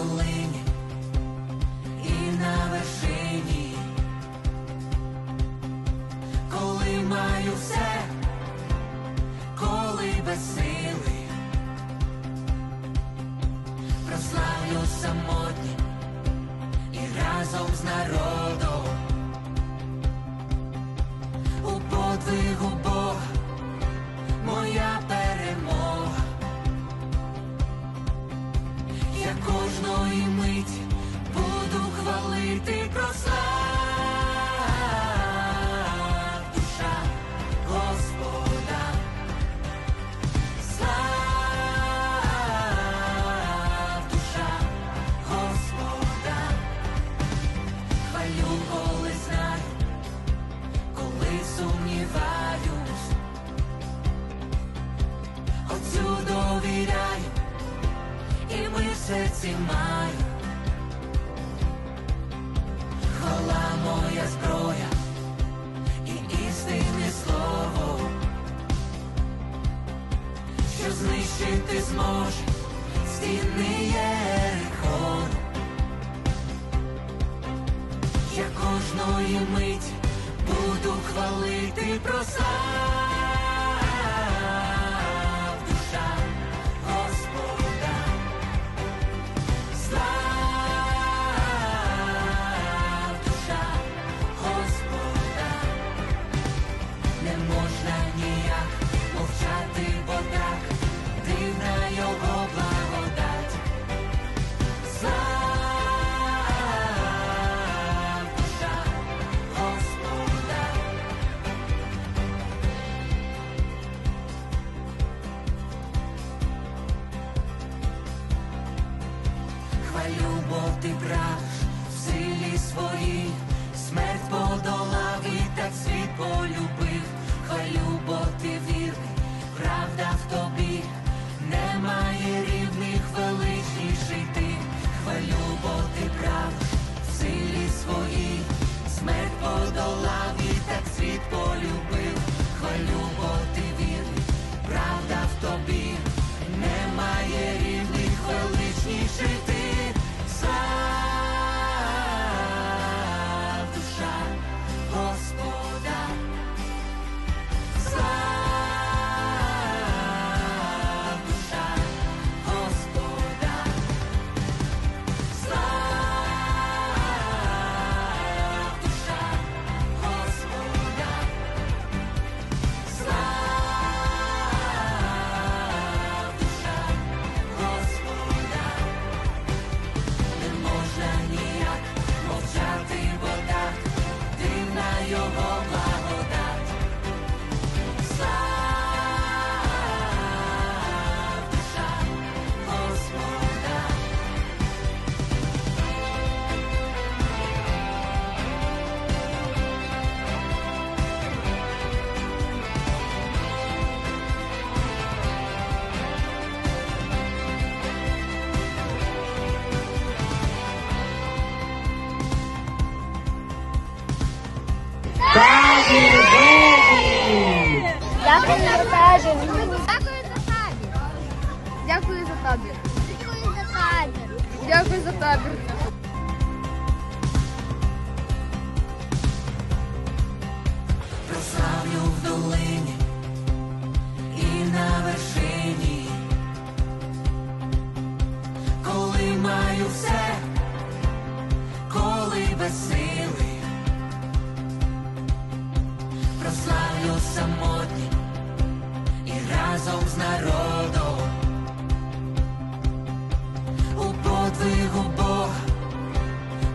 долині і на вершині, коли маю все, коли без сили, прославлю самотні і разом з народом серці маю. Хвала моя зброя і істинне слово, що знищити зможе стіни Єрихон. Я кожної миті буду хвалити прослав Хвалю, бо Дякую за табір. Дякую за табір. Дякую за табір. Дякую за табір. Прославлю в долині і на вершині, коли маю все, коли без сили, прославлю самотні разом з народом у подвигу Бог,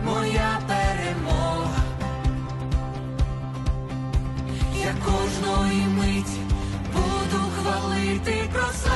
моя перемога. Я кожної мить буду хвалити прослав